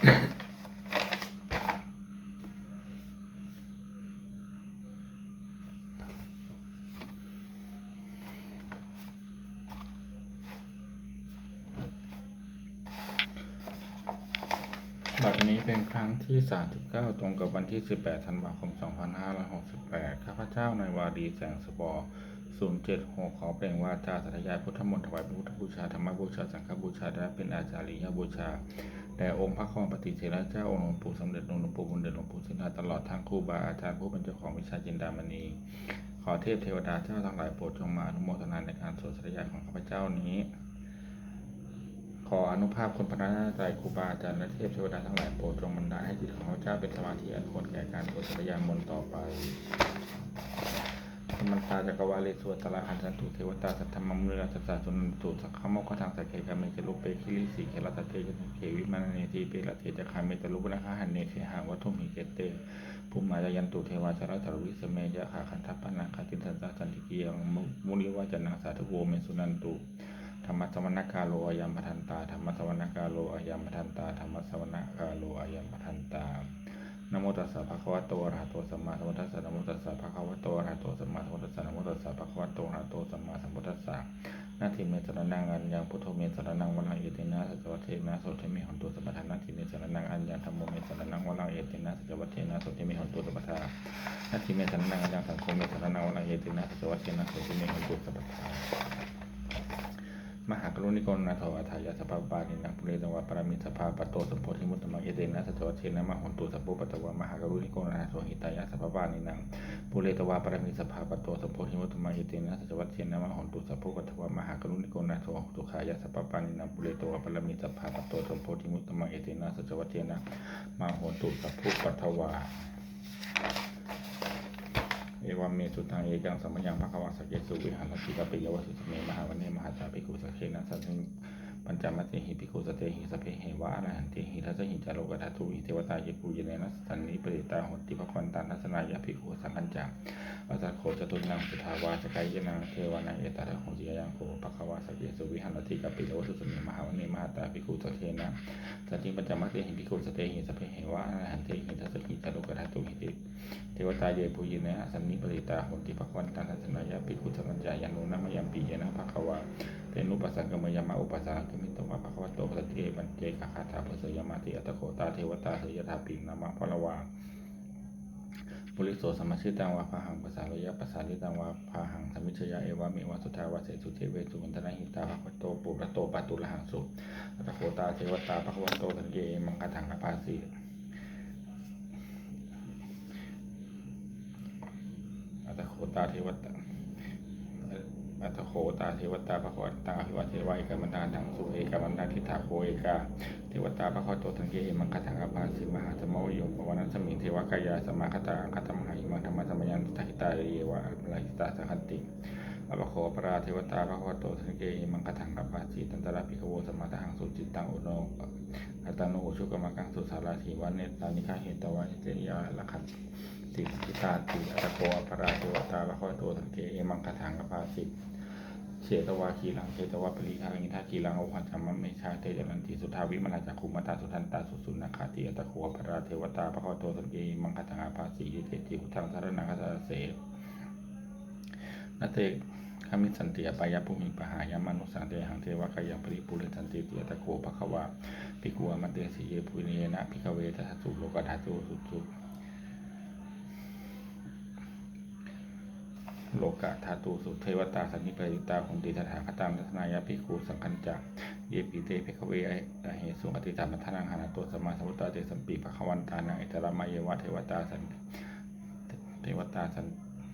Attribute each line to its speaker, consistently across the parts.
Speaker 1: บัดนี้เป็นครั้งที่ 39 ตรงกับวันที่ 18 ธันวาคม 2568 ข้าพเจ้านายวาดีแสงสบอ076 ขอเปล่งวาจาสัตยายพุทธมนต์ถวายเป็นพุทธบูชา ธรรมบูชา สังฆบูชา และเป็นอาจาริยบูชา แด่องค์พระคองปฏิเทระเจ้าองค์หลวงปู่สมเด็จหลวงปู่บุญเดชหลวงปู่สินธาตลอดทั้งครูบาอาจารย์ผู้เป็นเจ้าของวิชาจินดามณี ขอเทพเทวดาเจ้าทั้งหลายโปรดจงมาอนุโมทนาในการสวดสัตยายของข้าพเจ้านี้ ขออนุภาพคุณพระรันตรัยครูบาอาจารย์และเทพเทวดาทั้งหลายโปรดจงบันดาลให้จิตของข้าพเจ้าเป็นสมาธิอันควรแก่การสวดสัตยายมนต่อไป ธรรมันตาจักรวาเลสวดตระหันสันตุเทวตาสัทธรรมมุนีราชสาสุนันตุสักขโมกขทางสักเกกาเจลุเปคิลิสีเขลัตเตจเขวิมานเนทีเปรเทจคาเมจลุปนะหันเนเทหาวัตถุมิเกเตภูมิมาจยันตุเทวาชาราจารวิสเมยะขาคันทัปนาคาตินสันตสันติเกียงมุนิวาจนังสาธุโวเมสุนันตุธรรมสวรรคาโลอายัมปทันตาธรรมสวรรคาโลอายัมปทันตาธรรมสวรรคาโลอายัมปทันตานโมตัสสะภะคะวะโตอะระหะโตสัมมาสัมพุทธัสสะนโมตัสสะภะคะวะโตอะระหะโตสัม นังอัญญังพุทโธเมสรนังวะลังเอตินะสัจวัตเทนะโสเทมิหันตุสัมปทานาทีเมสรนังอัญญังธัมโมเมสรนังวะลังเอตินะสัจวัตเทนะโสเทมิหันตุสัมปทานาทีเมสรนังอัญญังสังโฆเมสรนังวะลังเอตินะสัจวัตเทนะโสเทมิหันตุสัมปทามหา กรุณิโกนาโทอัฏายาสภาปานินังปุเรตวะปรามิสภาปโตสัมโพธิมุตตมังเอเตนะสัจวัตเทนะมหนตุสัพพุปตวะมหากรุณิโกนาโทหิตายาสภาปานินังปุเรตวะปรามิสภาปโตสัมโพธิมุตตมังเอเตนะสัจวัตเทนะมหนตุสัพพุปตวะมหากรุณิโกนาโทตุขายาสภาปานินังปุเรตวะปรามิสภาปโตสัมโพธิมุตตมังเอเตนะสัจวัตเทนะมหนตุสัพพุปตวะ วาเมสุตังเอกังสัมมยังภะคะวะสักเจสุวิหารติกะปิยวสุสเมมหาวันเนมหาจาปิกุสักเคนะสัตถิ ปัญจมัตติหิปิกขุสเตหิสเพเหวะอรหันติหิทัสหิจาโลกทัตตุหิเทวตายปูเยเนนะสันนิปริตาหนติภควันตันทัสนายาภิกขุสังกัญจังวัสโคจตุนังสุทาวาสกายนังเทวานังเอตระหงจิยังโกภะควะสักเยสุวิหารติกะปิยวสุสเมมหาวันเนมหาจาปิกขุสเคนะสัตถิปัญจมัตติหิปิกขุสเตหิสเพเหวะอรหันติหิทัสหิจาโลกทัตตุหิติเทวตาเยปุยินะสันนิปริตาหติภควันตันทัสนายาปิกขุสังกัญจายานุนามยัมปีเยนะภะควะเตนุปัสสังกมยามะอุปัสสะกมิตวะภะควโตปะสะเทปัญเจกะคาถาปะเสยมาติอัตโคตาเทวตาเสยถาปิงนามะพะละวาปุริโสสมมชิตังวะพาหังภาษาลยะภาษาลิตังวะพาหังสมิชยาเอวะเมวะสุทาวะเสสุเทเวสุวันตนะหิตาภะควโตปุระโตปะตุลหังสุอัตโคตาเทวตาภะควโตสันเยมังคถังอภาสีอัตโคตาเทวตา อัตถโคตาเทวตาพระควตาภิวัเทวายกามันาทังสุเอกามันาทิฏฐาโคเอกาเทวตาพระควโตทังเกหิมังคถังอภาสิมหาสมโยปวันัสมิงเทวกายาสมาคตาคตมหาอิมังธรรมสมยันทิตาเยวะลาหิตาสังคติอภโคปราเทวตาพระควโตทังเกหิมังคถังอภาสิตันตระภิกโวสมาทังสุจิตตังอุโนอัตโนชุกรรมกังสุสาราธิวันเนตานิฆาเหตวะเจยาละขันติสิตาติอัตโกอปราโตตาละคอยโตสังเกเอมังคถังอภาสิ เชตวาคีลังเชตวาปริคางิทาคีลังอหันจัมมะเมชาเตจนันติสุทาวิมนาจักขุมตาสุทันตาสุสุนาคาติอัตโกอปราเทวตาพระคอยโตสังเกมังคถังอาภาสิยิเตจิหุทังสารนังคาเสนาเตขมิสันติอปายะภูมิปหายามนุสังเตหังเทวะกายังปริปุเรสันติติอัตโกภควาภิกขุอมันเตสิเยปุเนนะภิกเวทัสสุโลกทัสสุสุสุ โลกะธาตุสุเทวตาสันนิปริตาของติตถาคตามทัศนายาภิกขุสังคัญจักเยปิเตเพคเวไอเหสุงอติตามัทนังหานาตัวสมาสมุตตาเตสัมปีภควันตานังอิตระมะเยวะเทวตาสันเทวตาสัน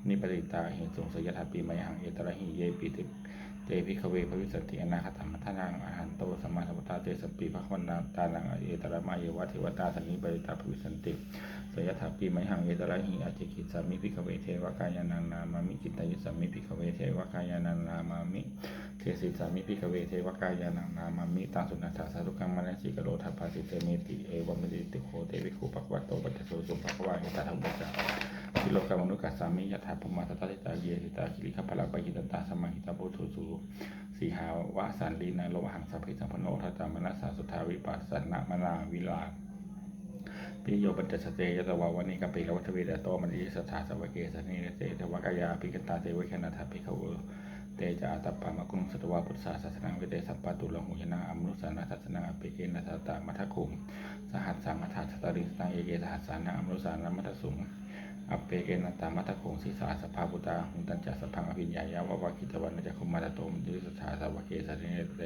Speaker 1: นิปริตาเหสุงสยถาปีมยังเอตระหิเยปิเตเตพิคเวภวิสติอนาคตามัทนังอาหันโตสมาสมุตตาเตสัมปีภควันตานังเอตระมะเยวะเทวตาสันนิปริตาภวิสันติ สยถาปีไมหังเอตระหิอาจิกิสามิพิกเวเทวกายานังนามามิจิตายุสามิพิกเวเทวกายานังนามามิเทสิสามิพิกเวเทวกายานังนามามิตังสุนัตถาสารุกังมะนสิกโรทัพพาสิเตเมติเอวมติติโคเตวิคูปักวัตโตปัจจโสสุภควาหิตาธรรมจักทิโลกามนุกัสสามิยถาภมาตตาติตาเยติตาคิริขพลาปยิตตาสมังหิตาโพธุสุสีหาวะสันลีนาโลหังสัพพิสัมพโนทัตตามนัสสาสุทาวิปัสสนามนาวิลา ปิโยปัจจสเตยตวาวันนี้กัปปิละวัฏเวดโตมันดิสถาสวเกสนิเตทวกายาปิกตาเตวิคณทัพพิขวเตจาตัปปามกุงสตวาพุทธศาสนาเวเตสัปปะตุลหุยนาอมนุสานาทัสนาเปเกนัสตามัทคุมสหัสสังอัฏฐาสตริสังเอเกสหัสสานาอมนุสานามัทสุงอัปเปเกนัตตามัตตคงศีสาสภาพุตาหุนตัญจสพังอภิญญายาวะวาคิตวันนจักขุมาตโตมยุสถาสวะเกสริเนเต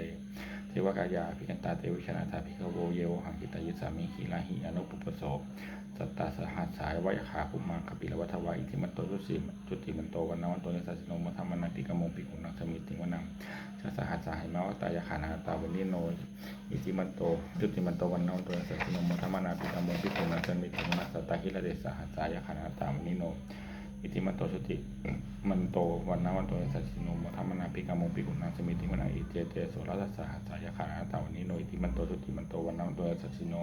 Speaker 1: เทวกายาภิกันตาเตวิชนาธาภิกโวเยวหังกิตายุสามิขีลาหิอนุปปโสสัตตาสหัสสายวายขาภุมังคปิลวัฏวาอิทิมันโตจุสิจุติมันโตวันนวันโตนิสัสโนมัธรรมนันติกโมปิกุณังสมิติวนังชาสหัสสาหิมาวตายาขานาตาวันนิโนอิติมันโตจุติมันโตวันนวันโตนิสัสโนมัธรรมนันติกโมปิกุณังสมิติวนังสัตตาหิระเดสหัสสายาขานาตาวันนิโน อิติมันโตสุติมันโตวันนาวันโตสัจจิโนมทัมมนาปิกามงปิกุณาสมิติมนาอิเจเตโสรัสสะหัสสายขานาตาวันนี้โนอิติมันโตสุติมันโตวันนาวันโตสัจจิโน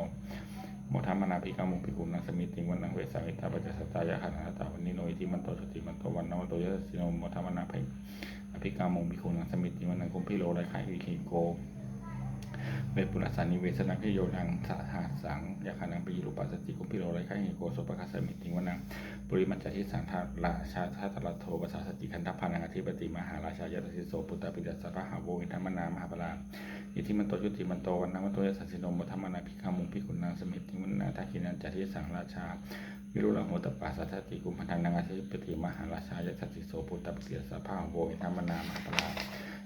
Speaker 1: โมทัมมนาปิกามงปิกุณาสมิติวันนังเวสามิตาปัจจสตายขานาตาวันนี้โนอิติมันโตสุติมันโตวันนาวันโตสัจจิโนโมทัมมนาภิกามงปิกุณาสมิติวันนังคุมพิโลไรขายวิคิโก เวปุรสานิเวสนังพิโยนังสาหัสสังยาคานังปิยุปัสสติกุมพิโรไรไคหิโกโสปคัสสมิติงวนังปุริมัจจทิสังทาราชาทัตตะโทปัสสาสติคันธพานังอธิปติมหาราชายตสิโสปุตตปิดัสสะพหาโวอินทมนามหาปราอิทิมันโตจุติมันโตวันนังวันโตยสัสสิโนมุธรรมนาภิกขามุงพิกุณังสมิติงวนาทักินันจทิสังราชาวิรุฬโหตปัสสัทติกุมพันธังนังอธิปติมหาราชายตสิโสปุตตปิดัสสะพหาโวอินทมนามหาปรา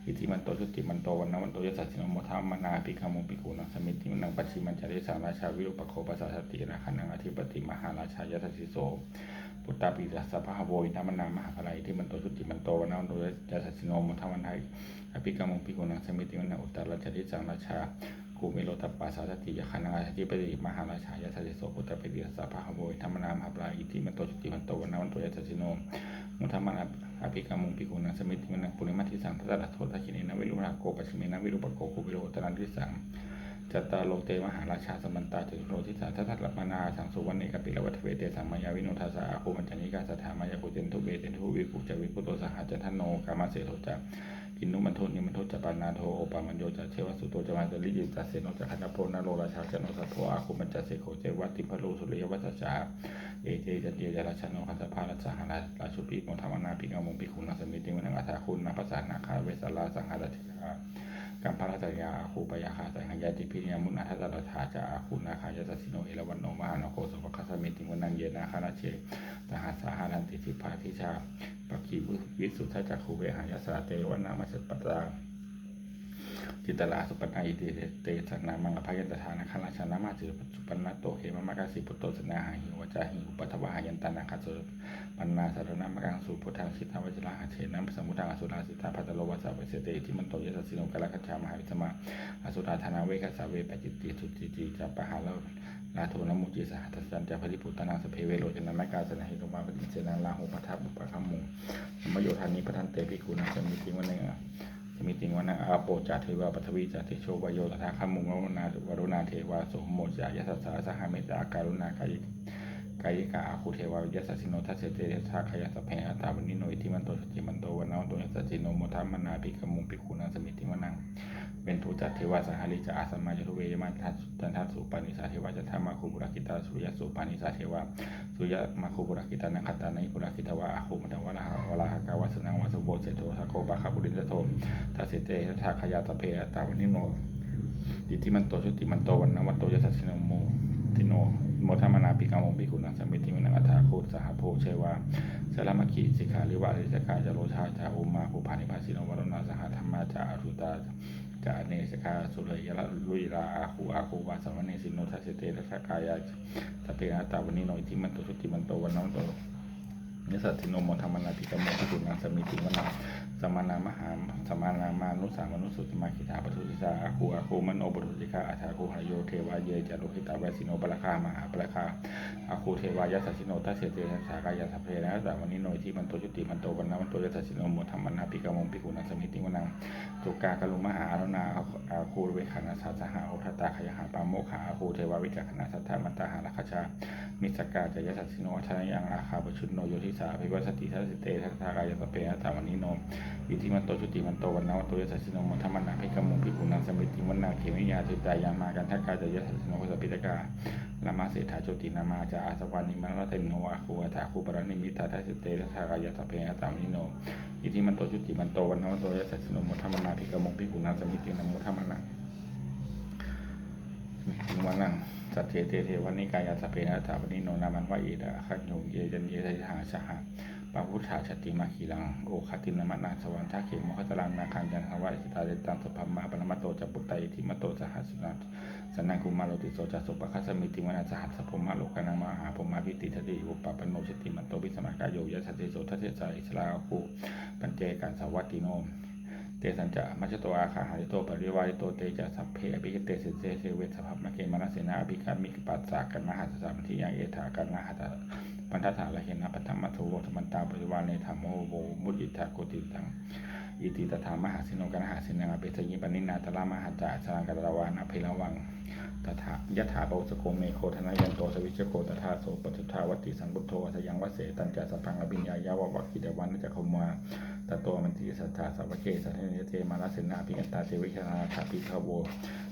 Speaker 1: อิติมันโตชุติมันโตวันนวันโตยสัสสิโนโมทามนาปิกามุปิกุนังสมิตินังปัจฉิมัญจาริสังราชาวิรุปโคปัสสติราคันังอธิปติมหาราชายสัสสิโสปุตตาปิดัสสะพะโวอินทมนามหาภลัยที่มันโตชุติมันโตวันนวันโตยสัสสิโนโมทาวันไทอภิกามุปิกุนังสมิตินังอุตตรราชดิสังราชากูมิโลตัปปาสาสติยคันังอธิปติมหาราชายสัสสิโสปุตตาปิดัสสะพะโวอินทมนามหาภลัยที่มันโตชุติมันโตวันนวันโตยสัสสิโน มุทามันอภิกามุงปิกุณังสมิติมนังปุริมัติสังทัตตะโททัชินีนะวิรุณาโกปัชมินะวิรุปโกคุวิโรตนันทิสังจตาโลเตมหาราชาสมันตาจตุโรทิสาทัตตะมานาสังสุวรรณเอกปิลวัตเวเตสังมายาวิโนทัสะอาคูมัญจนิกาสถามายาคุเจนทุเบเตนทุวิกุจวิปุโตสหัจันทโนกามาเสโทจัก กินนุมันโทนิมันโทจปานาโทโอปามันโยจะเชวสุโตจะมาจริจิตาเสนจะคันโพนาโลราชาเจโนสัพโพอาคูมัญจเสโคเจวัติพะโลสุริยวัชชาเอเจจันเดียจราชนโนคัสสะพาราชาหาราราชุปีโมธรรมนาปิกามงปิคุณนัสมิติมนังอัฏฐาคุณนาภาษานาคาเวสาลาสังหาราชิกากัมพาราชยาอาคูปยาคาสังหายาติพิญญามุนาทัตตราชาจาอาคูนาคายาสสิโนเอราวันโนมหานโคสุภคัสมิติมนังเยนาคาราเชสหัสสาหารันติสิภาทิชา ปกีวิสุทธจักขุเวหายาสาเตวนามัสสปตาจิตตลาสุปนาอิติเตสันามังอภัยันตทานะคราชนามาจิสุปนัตโตเขมมะกาสิปุตโตสนาหาหิวจาหิอุปัทวาหายันตานาคาสุปันนาสารนามะกังสุพุทธังสิทธาวจราหาเชนะสมุทธังอสุราสิทธาพัตโลวัสสะเวเสเตที่มันโตยสัสสิโนกะละกัจฉามหาวิสมาอสุราธนาเวคัสสะเวปจิตติสุจิติจะปปะหาล นาโทนมุจิสหัตสันจะพริพุตตนาสเพเวโรจนะนากาสนะหิโรมาปฏิเสนาลาหุปทัพบุปะคัมมุงมโยธานิปทันเตภิกุณัสมิติวันเนงมิติงวันนะอาโปจาเทวาปัทวีจาเทโชวโยตถาคามุงวรุณาวรุณาเทวาโสโมจายสัสสาสหเมตตาการุณากาย กายกาอาคูเทวาวิยสัสสิโนทัสเสเตเทธาขยาสเพอตตาวันนิโนอิทิมันโตสจิมันโตวันนาวันโตยัสสิโนโมทัมมนาภิกมุงภิกุนังสมิติวนังเป็นผู้จัดเทวาสหริจาอาสมาจตุเวยมัทัสจันทัสสุปานิสาเทวาจันทามาคูบุรากิตาสุยสุปานิสาเทวาสุยมาคูบุรากิตานังคตานัยบุรากิตาวาอาคูมัตวะลาหวลาหกาวาสนังวาสุโบเสโตทาโกปะคาบุรินทโททัสเสเตทาขยาสเพอตตาวันนิโนอิทิมันโตชติมันโตวันนวันโตยัสสสิโนโม ทิโนโมทัมนาปิกามงปิกุณังสมิติมินังอัฏฐาโคสหโพเชวาสลามกิสิกขาลิวะริสกาจโรชาจาอุมาภูปานิภาสิโนวรณาสหธรรมาจาอรุตาจาเนสกาสุเลยยะลุยลาอาคูอาคูวาสวเนสิโนทัสเตทัสกายาสเปนาตาวันนิโนอิทิมันโตชุติมันโตวันนวันโตนิสัติโนโมธรรมนาติกังโมปิกุณังสมิติวนา สมานามหามสมานามานุสามนุสุตมาคิทาปทุติสาอาคูอาคูมันโอปทุติกาอาชาคูหายโยเทวาเยจารุหิตาเวสิโนปะคามหาปะคาอาคูเทวายาสัสสิโนทัสเสเตทัสสากายาสัพเพนะแต่วันนี้โนยที่มันโตจุติมันโตวันนามันโตยาสัสิโนโมธรรมนาปิกโมปิกุณัสมิติวนังตุกากะลุมหาอรุณาอาคูเวขานาสัสหาโอทตาขยหาปามโมขาอาคูเทวาวิจักขณาสัทธามันตาหาลัคชามิสกาจายสัสสิโนชนะยังอาคาปชุนโนโยทิสาภิวัสติทัสสเตทัสสากายาสัพเพนะแต่วันนี้โนอิทิมันโตชุติมันโตวันนาวันโตยสัสสิโนมธรรมนาภิกขมุงภิกขุนังสมิติวันนาเขมิยาทิตายามากันทักกาจะยสัสสิโนวสปิตกาลามาเศรษฐาโจตินามาจาอาสวานิมันรัตโนอาคูอัฏฐาคูปรณิมิตาทัสเตทัสสากายสัพเพอัตามิโนอิทิมันโตชุติมันโตวันนาวันโตยสัสสิโนมธรรมนาภิกขมุงภิกขุนังสมิตินโมธรรมนาถึงวันนั้นสัตเทเตเทวันนี้กายาสเพนะถาวันนี้โนนามันวะเอดาขันโยเยจันเยทหาชหะ ปาพุทธาชติมาคีลัง โอคาตินามานาสวรรค์ทักเขมขตลังนาคังจันทวะสิตาเดตังสพัมมาปรมาโตจัปปุตตยทิมโตสหัสนาสนังคุมาโลติโสจัสุปะคัสมิติวนาสหัสพมาโลกานังมหาพมาพิติทติอุปปปนโนชติมันโตวิสมากายโยยสัตเตโสทัตเตสาอิสลาภูปัญเจการสวัตติโนเตสัญจะมัจจโตอาคาหาริโตปริวาริโตเตจะสัพเพอภิเตสิเสเสเวสภัพมะเกมนัสเสนาอภิการมิกปัสสากันนาหัสสามทิยังเอถากันนาหัต ปันทัสสาละเห็นะปัตมัทโทโวธรรมันตาปริวาเนธรรมโมโวมุติตาโกติตังอิติตถามหาสินงกันหาสินังอภิสยิปนินาตลามหาจาสรังกัตวานอภิระวังตถายะถาปุสโกเมโคธนยันโตสวิชโกตถาโสปจุทาวติสังบุตโธสยังวเสตันจัสพังอภิญญายาววัคคิเดวันนจะคมา ตโตมันติสัทธาสัพพเกสัทเทเนเทมาลสินาพิกันตาเทวิชนาถาพิคาโว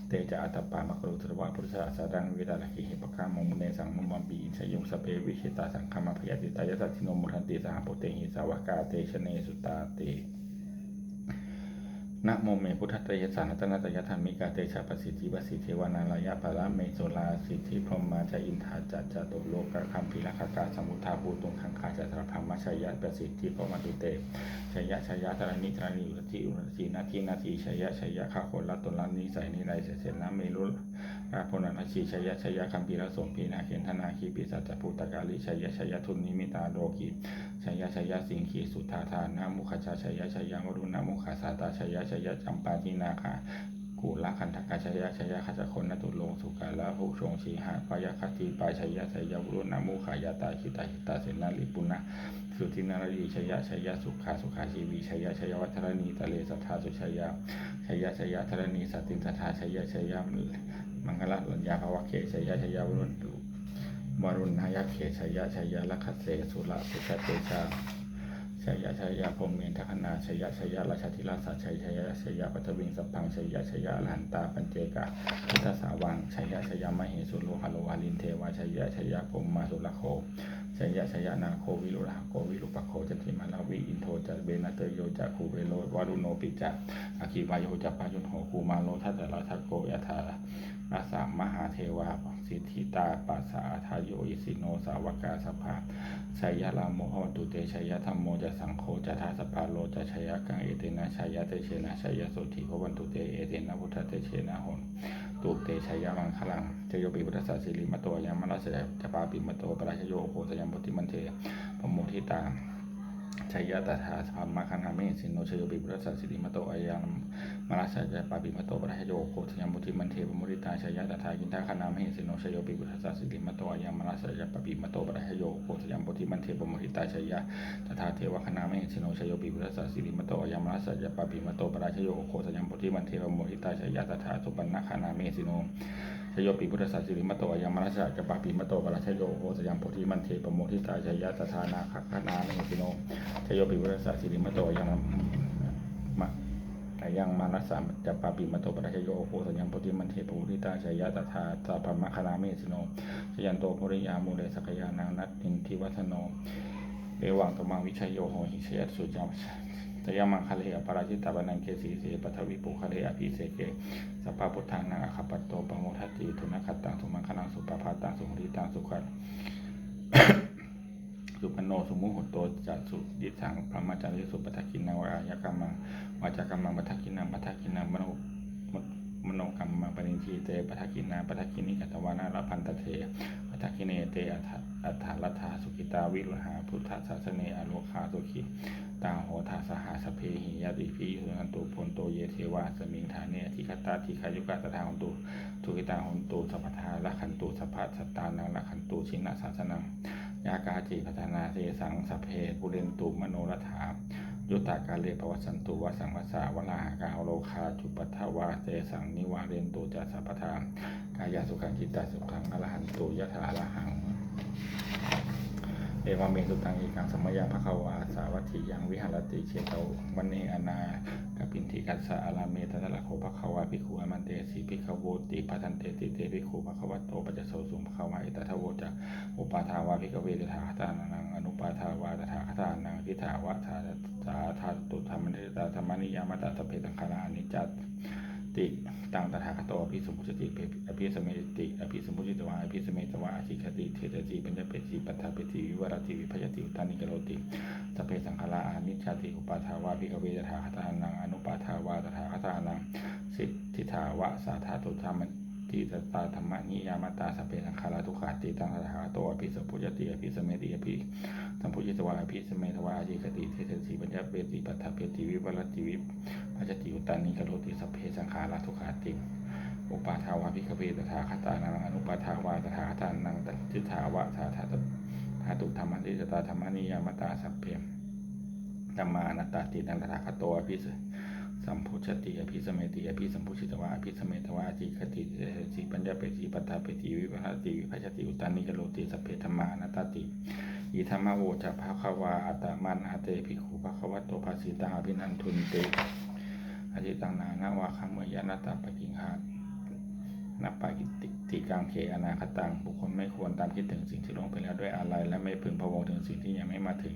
Speaker 1: เตจะอัตปามกรุตรวะพุทธะสารังเวดาลกิหิปะกามงมุเนสังมุมัมปีอินชยุงสเปวิชิตาสังคมาพยาติตายสัตถิโนมุทันติสหโปเตหิสาวกาเตชเนสุตาเต นะโมเมพุทธตยสานัตนาตยธรรมิกาเตชะปสิทธิปสิทธิวานาลายะปะละเมโสลาสิทธิพรหมาจอินทาจัจจตุโลกะคัมพิลักขกาสมุทาภูตุงคังคาจัตรพัมชัยยะปสิทธิพรหมตุเตชัยยะชัยยะธรณิธรณีอุรติอุรตินาทีนาทีชัยยะชัยยะข้าคนละตนละนิสัยนิไรเสเสนาเมรุราพนันชีชัยยะชัยยะคัมภีรสมพีนาเขนธนาคีปิสัจจภูตกาลิชัยยะชัยยะทุนนิมิตาโรกิ ชัยยะชัยยะสิงคีสุทธาทานามุขชาชัยยะชัยยะมรุณามุขาสาตาชัยยะชัยยะจำปาทินาคากูละคันธกาชยะชยะขจคนนตุโลงสุกาละภูชงชีหาปายคติปายชยะชยะวุรุนามุขายาตาคิตาหิตาเสนาลิปุณะสุทินารีชยะชยะสุขาสุขาชีวีชยะชยะวัฒรณีตะเลสัทธาสุชยะชยะชยะธรณีสติสัทธาชยะชยะมังคละลัญญาภวะเขชยะชยะวรุณตุ วรุณายะเขชยะชยะลัคเสสุระสุขเตชาชยะชยะพรมเมนทคนาชยะชยะราชธิราชชัยชยะชยะปัทวิงสัพพังชยะชยะลันตาปัญเจกะพุทธสาวังชยะชยะมเหสุโลหะโลวาลินเทวาชยะชยะพรมมาสุระโค ชัยยะชัยยะนาโควิรุระโควิรุปะโคจติมาลาวิอินโทจะเบนะเตโยจะคูเวโลวารุโนปิจะอาคีวายโยจะปายุนโหคูมาโลทัตตะราทัโกยะธาอาสามมหาเทวาสิทธิตาปัสสาทายโยอิสิโนสาวกาสภาชัยยะลาโมหวันตุเตชัยยะธรรมโมจะสังโฆจะทาสปาโลจะชัยยะกังเอเตนะชัยยะเตเชนะชัยยะโสติพวันตุเตเอเตนะพุทธเตเชนะหน ตุเตชัยยะมังคลังเจโยปิพุทธศาสิริมโตยามรัสสดจะปาปิมโตปราชโยโคสยามปติมันเทพโมทิตา ชัยยะตถาสัมมาคันามิสินโนชโยปิพุทธศาสิริมโตอายังมรัสสะจะปาปิมโตปราชโยโคสยามปติมันเทพโมทิตาชัยยะตถากินทาคนามิสินโนชโยปิพุทธศาสิริมโตอายังมรัสสะจะปาปิมโตปราชโยโคสยามปติมันเทพโมทิตาชัยยะตถาเทวคณาเมหิสิโนชโยปิพุทธศาสิริมโตอายามรัสสะปปปิมโตปราชโยโคสยมปติมันเทวโมหิตาชยตถาสุปันนาคานาเมสิโน โยปิพุทธศาสิริมตโตยามรัสสะยปปปิมโตปราชโยโคสยัมปติมันเทปโมหิตาชยตถานาคานาเมสิโนชโยปิพุทธศาสิริมตโตยามมะยังมานัสสะจะปาปิมโตปราชโยโคสยัมปติมันเทปโมหิตาชยตถาสัพพมะคานาเมสิโนชยันโตภริยามูเลสกยานังนัตตินทิวัฒโนเอวังตมังวิชัยโยโหหิเชยสุจาม ยามังคะเลอปราชิตาบานังเกสีเสปัทวิปุคะเลอภิเสเกสัพพะพุทธานังอคปัตโตปโมทัติทุนคัตตังสุมังคลังสุปภาตังสุหริตังสุขันสุปนโนสุมุหุตโตจัสุดิสังพระมาจาริสุปทักขินังวายกรรมังวาจากรรมังปทักขินังปทักขินังมโนมโนกรรมังปริญชีเตปทักขินาปทักขินิกัตวานาลพันตเท ทักขิเนเตอัฏฐอัฏฐารัฐาสุขิตาวิรุหาพุทธศาสเนอโลคาสุขิตาโหทาสหาสเพหิยติพิยุนันตุพลโตเยเทวาสมิงฐานเนทิคตาทิคายุกาตถาหนตุทุกิตาหนตุสัพพทาละขันตุสัพพะสตานังละขันตุชินะศาสนังยากาจิพัฒนาเทสังสพเพปุเรนตุมโนรถา ยุตากาเลปวัสันตุวสังวสาวลาหากาโลคาจุปัทวาเตสังนิวาเรนตุจัสสัพทานกายาสุขังจิตตาสุขังอรหันตุยะถาละหังเอวะเมสุตังเอกังสมยาภควาสาวัตถิยังวิหารติเชตวันเนอนากัปินทิกัสสะอาราเมตตะละโคภควาภิกขุอมันเตสีภิกขโวติปัทันเตติเตภิกขุภควโตปัจจโสสุภควาอิตถโวจะอุปาทาวาภิกเวตถาตานังอ ปาทาวาตถาคตานังทิถาวะทาสาธาตุธรรมนิตาธรรมนิยามตตสเพตังคารานิจจติตังตถาคตอภิสมุชติเปอภิสเมติอภิสมุชิตวาอภิสเมตวาอธิคติเทตติปัญญเปติปัฏฐาเปติวิวรติวิพยติอุตานิกโรติสเพสังคารานิจติอุปาทาวาภิกเวตถาคตานังอนุปาทาวาตถาคตานังสิทธิถาวะสาธาตุธรรม ติตตาธรรมนิยามตาสเพสังขาราทุขาติตังตถาคตอภิสมุชติอภิสเมติอภิสัมพุจิตวาอภิสเมตวาอธิคติเทตติปัญญเปติปัฏฐเปติวิวรติวิพยติอุตานิกโรติสเพสังขาราทุขาติอุปาทาวาภิกขเวตถาคตานังอนุปาทาวาตถาคตานังทิฏฐาวะสาธาตธาตุธรรมนิจตาธรรมนิยามตาสัพเพธรรมานัตตาตินังตถาคตโตอภิส สัมพุชติอภิสเมติอภิสัมพุชิตวาอภิสเมตวาอธิคติเอสิปัญญาเปติปัฏฐาเปติวิภัติวิภัชติอุตานิกโรติสัพเพธรรมานัตติอิธรรมโวจะภาควาอัตมันอาเตภิกขุภควโตภาสิตังอภินันทุนเตอธิตังนานาวาคัมเมยานัตาปกิงหานับปากิติติกามเขอนาคตังบุคคลไม่ควรตามคิดถึงสิ่งที่ล่วงไปแล้วด้วยอะไรและไม่พึงพะวงถึงสิ่งที่ยังไม่มาถึง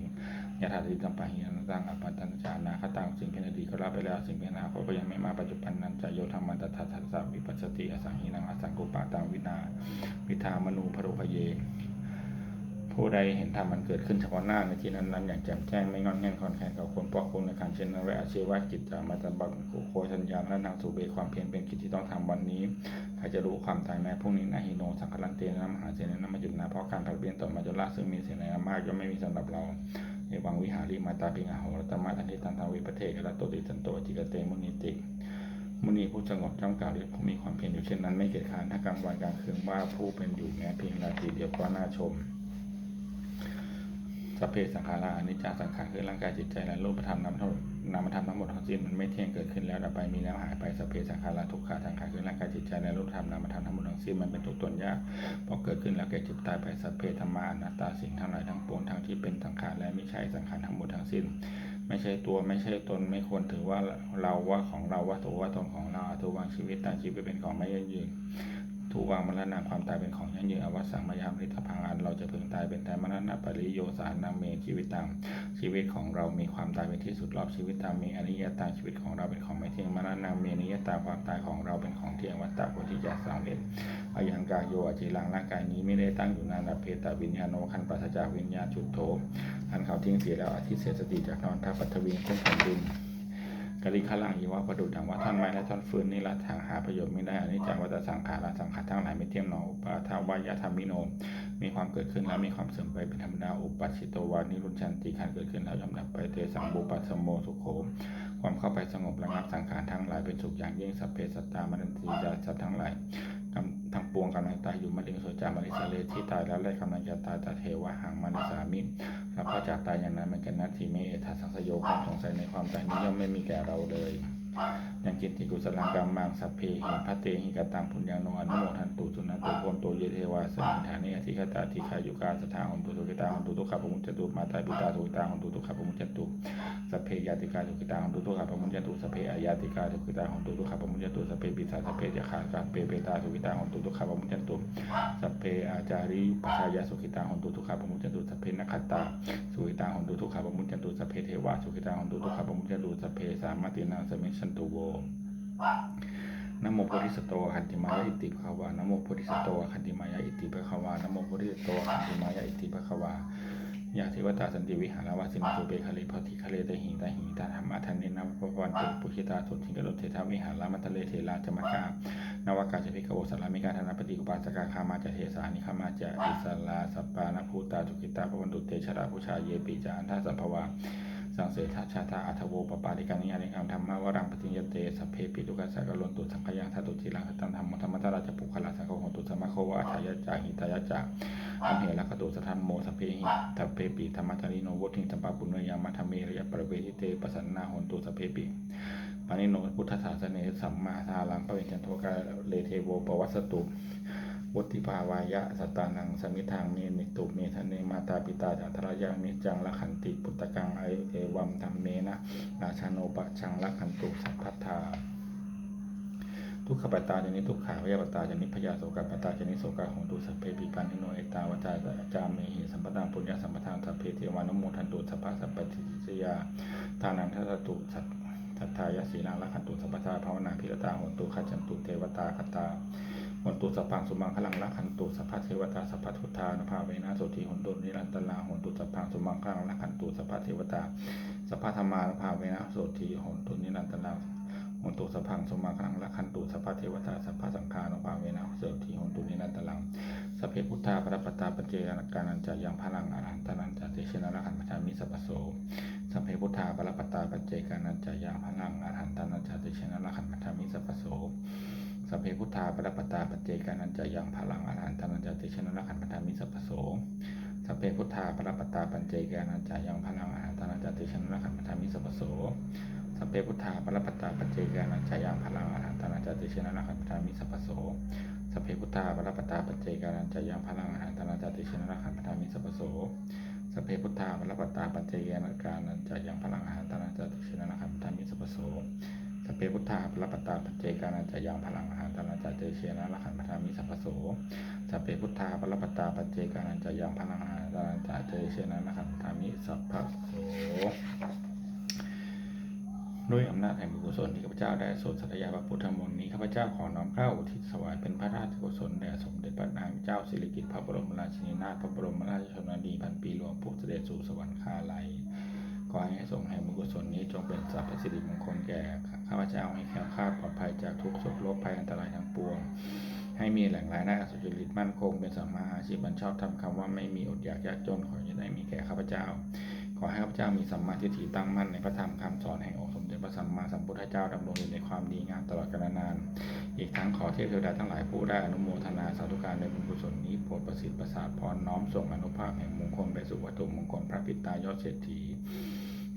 Speaker 1: ยถาติตัมปะหิยนตังอปัตตัญจานาคตังสิ่งเป็นอดีตก็ละไปแล้วสิ่งเป็นอนาคตก็ยังไม่มาปัจจุบันนั้นจะโยธรรมันตถาทัสสะวิปัสสติอสังหินังอสังกุปาตังวินาวิธามนูพโรพเย ผู้ใดเห็นธรรมมันเกิดขึ้นเฉพาะหน้าในที่นั้นนั้นอย่างแจ่มแจ้งไม่งอนแง่นคอนแคนกับคนเพราะคนในการเช่นนั้นและอาชีวะกิจจามาตบังโคชัญญาและนางสุเบความเพียรเป็นกิจที่ต้องทำวันนี้ใครจะรู้ความตายแม้พรุ่งนี้นาฮิโนสังคลันเตนะมหาเสนานามาจุนาเพราะการผัดเปลี่ยนต่อมาจนละซึ่งมีเสนามากย่อมไม่มีสำหรับเรา เอวังวิหาริมาตาปิงอาโหรตมาทันทิตันทาวิประเทศและโตติสันโตจิกเตมุนิติมุนีผู้สงบจ้องกล่าวเรียกผู้มีความเพียรอยู่เช่นนั้นไม่เกียจค้านถ้ากลางวันกลางคืนว่าผู้เป็นอยู่แม้เพียงราตรีเดียวก็น่าชมสัพเพสังขาราอนิจจสังขารคือร่างกายจิตใจและรูปธรรมนามธรรม นามธรรมทั้งหมดทั้งสิ้นมันไม่เที่ยงเกิดขึ้นแล้วดับไปมีแล้วหายไปสัพเพสังขาราทุกขาสังขารคือร่างกายจิตใจและรูปธรรมนามธรรมทั้งหมดทั้งสิ้นมันเป็นทุกตนยากพอเกิดขึ้นแล้วแก่จ็บตายไปสัพเพธรรมาอนัตตาสิ่งทั้งหลายทั้งปวงทั้งที่เป็นสังขารและไม่ใช่สังขารทั้งหมดทั้งสิ้น ไม่ใช่ตัวไม่ใช่ตนไม่ควรถือว่าเราว่าของเราว่าตัวว่าตนของเราทุกวางชีวิตตาชีวิตเป็นของไม่ยั่งยืน ทุกวางมรณะความตายเป็นของยั่งยืนอวสังมายามฤทธพังอันเราจะพึงตายเป็นแต่มรณะปริโยสารนามเมชีวิตตามชีวิตของเรามีความตายเป็นที่สุดรอบชีวิตตามมีอนิยตาชีวิตของเราเป็นของไม่เที่ยงมรณะเมนิยตาความตายของเราเป็นของเที่ยงวัตตะโพธิยาสังเวชอายังกายโยอจิลังร่างกายนี้ไม่ได้ตั้งอยู่นานอเพตวิญญาโนคันปัสจากวิญญาณจุดโธอันเขาทิ้งเสียแล้วอธิเสสติจากนอนทัพปัทวีขึ้นแผ่นดิน กริขลังอีว่าประดุจดังว่าท่อนไม้และท่อนฟืนนี่ละทางหาประโยชน์ไม่ได้อันนี้จังวัตสังขารสังขารทั้งหลายไม่เที่ยงหนออุปาทาวายธรรมิโน มีความเกิดขึ้นแล้วมีความเสื่อมไปเป็นธรรมดาอุปัชิตวานิรุนชันติการเกิดขึ้นแล้วย่อมดับไปเตสังบุปัสมโมสุโขความเข้าไปสงบระงับสังขารทั้งหลายเป็นสุขอย่างยิ่งสัพเพสัตตามนันติยาสัตว์ทั้งหลาย กำทางปวงกำลังตายอยู่มะเร็งโสจามาริสาเลที่ตายแล้วและกำลังจะตายตาเทวะหังมาริสามิแล้วก็จากตายอย่างนั้นเหมือนกันนาทีเมเอทัสสังสโยความสงสัยในความตายนี้ย่อมไม่มีแก่เราเลย ยังกินติกุสลังกรรมังสัพเพหิพระเตหิกตังพุญญังโนอนุโมทันตุสุนันตุโกนโตเยเทวาสมิฐานิอธิคตาธิคายุกาสถาหนตุสุกิตาหนตุทุกขปมุจจตุมาตาปิตาสุกิตาหนตุทุกขปมุจจตุสัพเพยาติกาสุกิตาหนตุทุกขปมุจจตุสัพเพอายาติกาสุกิตาหนตุทุกขปมุจจตุสัพเพปิสาสัพเพยาคาสัพเพเปตาสุกิตาหนตุทุกขปมุจจตุสัพเพอาจาริยุปชายาสุกิตาหนตุทุกขปมุจจตุสัพเพนักขตาสุกิตาหนตุทุกขปมุจจตุสัพเพเทวาสุกิตาหนตุทุกขปมุจจตุสัพเพสามตินังสมิชันตุโวนะโมโพธิสตโตขันติมายะอิติภควานะโมโพธิสตโตขันติมายะอิติภควานะโมโพธิสตโตขันติมายะอิติภควายาทิวตาสันติวิหารวาสินตุเปคะเลพธิคะเลตหิงตหิงตาธรรมะทันเนนะพระวันตุปุชิตาสุทิงกโรเทธาวิหารมัทะเลเทลาจมกานวากาจพิกโวสารมิกาธนปฏิกุปาสกาคามาจเทสานิคามาจอิสลาสัปปานภูตาจุกิตาปวันตุเตชราพุชาเยปิจาอันทาสัมภวา สังเสทาชาตาอัทโวปปาติกานิยานิอัมธรรมะวรังปฏิญเตสัพเพปิตุกัสสะกะลนตุสังขยังทัตุจิรังคตังธรรมธรรมตราชปุคละสังโฆหตุสัมมาโควะอัฏฐายะจาหิตายะจาอัมเหระคตุสัทธัมโมสัพเพหิสัพเพปิธรรมจาริโนวุฒิสัมปะปุณยามัธรรมเมระยะประเวทิเตปสันนาหนตุสัพเพปิปานิโนพุทธศาสเนสัมมาทาลังปะเวจันโทกาเลเทโวปวัสสตุ วุฒิภาวายะสตตานังสมิทางเมนิตุเมทะเนมาตาปิตาจัตรยังนิจังละขันติปุตตะกังไอเอวัมธรรมเมนะราชาโนปะชังละขันตุสัพพัทธาทุกขปตาจนิทุกขาพยาปตาจนิพยาโสกปตาจนิโสกาของตุสัพเพปิปันนิโนเอตาวจาจามเมหิสัมปทานปุญญาสัมปทานสัพเพเทวานโมทันตุสัพพะสัพปติสยาทานังทัสตุสัททัตทายสีนังละขันตุสัพพทาภาวนาพิรตาหนตุขัจจันตุเทวตาคตา หนตุสัพพังสุมังคลังละขันตุสัพพะเทวตาสัพพทุทานภาเวนะโสติหนตุนิรันตลาหนตุสัพพังสุมังคลังละขันตุสัพพะเทวตาสัพพะธรรมานภาเวนะโสติหนตุนิรันตลาหนตุสพังสมมาคลังละคันตุสัพพะเทวตาสัพพะสังฆานุภาเวนะเสริทีหนตุนินันตลังสัพเพพุทธาพระปตาปเจยนการนันจะยังพลังอรหันตานันจะเตชนะระหันปัญมิสัพโสสัพเพพุทธาพระปตาปเจการนันจะยังพลังอรหันตานันจะเตชนะระหันปัญมิสัพโส สัพเพพุทธาพรปตาปเจกานันจะยังพลังอรหันตานันจะเตชนะระหันปัญมิสัพโสสัพเพพุทธาพรปตาปัจเจกานันจะยังพลังอรหันตานันจะเตชนะระหันปัญมิสัพโสสัพเพพุทธาปรปตตาปัจเจกานัญจายังพลังอรหันตานัญจติชนะนักขันธามิสัพโสสัพเพพุทธาปรปตตาปัจเจกานัญจายังพลังอรหันตานัญจติชนะนักขันธามิสัพโสสัพเพพุทธาปรปตตาปัจเจกานัญจายังพลังอรหันตานัญจติชนะนักขันธามิสัพโสสัพ เพพุทธาปรปัตตาปัจเจกานัญจายังพลังอรหันตานัญจติชนะนักขันธามิสัพโสสัพเพพุทธาปรปัตตาปัจเจกานัญจายังพลังอรหันตานัญจติชนะนักขันธามิสัพโสด้วยอำนาจแห่งบุญกุศลที่ข้าพเจ้าได้สวดสัตยาพระพุทธมนต์นี้ข้าพเจ้าขอน้อมเกล้าอุทิศถวายเป็นพระราชกุศลแด่สมเด็จพระนางเจ้าสิริกิติ์พระบรมราชินีนาถพระบรมราชชนนีพันปีหลวงผู้เสด็จสู่สวรรคาลัย อให้ทรงแห่งบุญกุศลนี้จงเป็นสัพพสิริมงคลแก่ข้าพเจ้าให้แคล้วคลาดปลอดภัยจากทุกโศกโรคภัยอันตรายทั้งปวง ให้มีแหล่งรายได้สุจริตมั่นคงเป็นสัมมาอาชีพบัญชอบทำคำว่าไม่มีอดอยากยากจนขอจะได้มีแก่ข้าพเจ้า ขอให้ข้าพเจ้ามีสัมมาทิฏฐิตั้งมั่นในพระธรรมคำสอนแห่งองค์สมเด็จพระสัมมาสัมพุทธเจ้าดำรงอยู่ในความดีงามตลอดกาลนาน อีกทั้งขอเทพเทวดาทั้งหลายผู้ได้อนุโมทนาสาธุการในบุญกุศลนี้โปรดประสิทธิ์ประสาทพรน้อมส่งอนุภาพแห่งมงคลไปสู่วัตถุมงคลพระปิตายอดเศรษฐี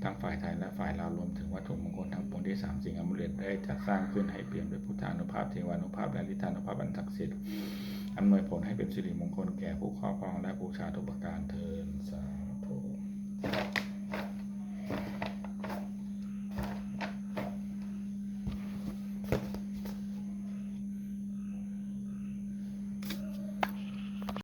Speaker 1: ทั้งฝ่ายไทยและฝ่ายลาวรวมถึงวัตถุมงคลทั้งปวงที่สามสิ่งอมฤตได้จัดสร้างขึ้นให้เปลี่ยนด้วยพุทธานุภาพเทวานุภาพและฤทธานุภาพอันศักดิ์สิทธิ์อำนวยผลให้เป็นสิริมงคลแก่ผู้ครอบครองและบูชาทุกประการเทินสาธุ